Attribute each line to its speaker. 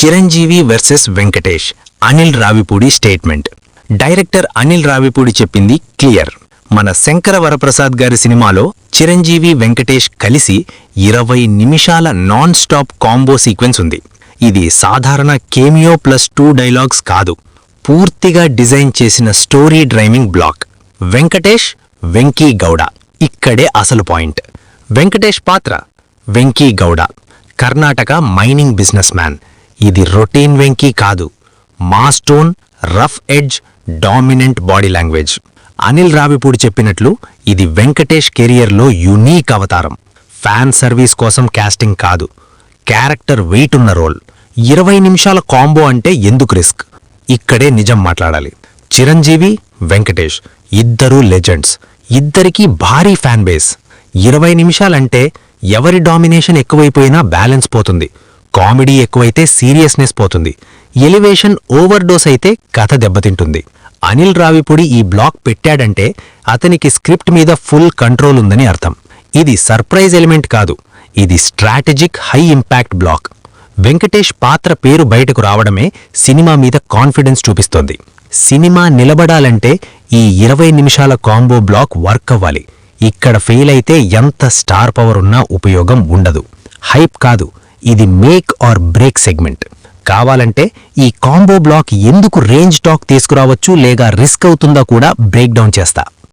Speaker 1: Chiranjeevi versus Venkatesh Anil Ravipudi statement. Director Anil Ravipudi చెప్పింది clear. మన శంకర వరప్రసాద్ గారి సినిమాలో చిరంజీవి వెంకటేష్ కలిసి ఇరవై నిమిషాల నాన్ స్టాప్ కాంబో సీక్వెన్స్ ఉంది. ఇది సాధారణ కేమియో ప్లస్ టూ డైలాగ్స్ కాదు. పూర్తిగా డిజైన్ చేసిన story driving block Venkatesh Venky Gowda. ఇక్కడే అసలు పాయింట్ వెంకటేష్ పాత్ర Venky Gowda. Karnataka mining business man ఇది రొటీన్ వెంకీ కాదు. Mass tone rough edge dominant body language. Anil Ravipudi చెప్పినట్లు ఇది వెంకటేష్ కెరియర్లో యునీక్ అవతారం. ఫ్యాన్ సర్వీస్ కోసం కాస్టింగ్ కాదు. క్యారెక్టర్ వెయిట్ ఉన్న రోల్. ఇరవై నిమిషాల కాంబో అంటే ఎందుకు రిస్క్? ఇక్కడే నిజం మాట్లాడాలి. చిరంజీవి వెంకటేష్ ఇద్దరూ లెజెండ్స్. ఇద్దరికీ భారీ ఫ్యాన్ బేస్. ఇరవై నిమిషాలంటే ఎవరి డామినేషన్ ఎక్కువైపోయినా బ్యాలెన్స్ పోతుంది. కామెడీ ఎక్కువైతే సీరియస్నెస్ పోతుంది. ఎలివేషన్ ఓవర్డోస్ అయితే కథ దెబ్బతింటుంది. అనిల్ రావిపూడి ఈ బ్లాక్ పెట్టాడంటే అతనికి స్క్రిప్ట్ మీద ఫుల్ కంట్రోల్ ఉందని అర్థం. ఇది సర్ప్రైజ్ ఎలిమెంట్ కాదు. ఇది strategic high impact block. Venkatesh పాత్ర పేరు బయటకు రావడమే సినిమా మీద కాన్ఫిడెన్స్ చూపిస్తోంది. సినిమా నిలబడాలంటే ఈ ఇరవై నిమిషాల కాంబో బ్లాక్ వర్క్ అవ్వాలి. ఇక్కడ ఫెయిల్ అయితే ఎంత స్టార్ పవర్ ఉన్నా ఉపయోగం ఉండదు. హైప్ కాదు. ఇది మేక్ ఆర్ బ్రేక్ సెగ్మెంట్ కావాలంటే ఈ కాంబో బ్లాక్ ఎందుకు రేంజ్ టాక్ తీసుకురావచ్చు లేదా రిస్క్ అవుతుందా కూడా బ్రేక్ డౌన్ చేస్తా.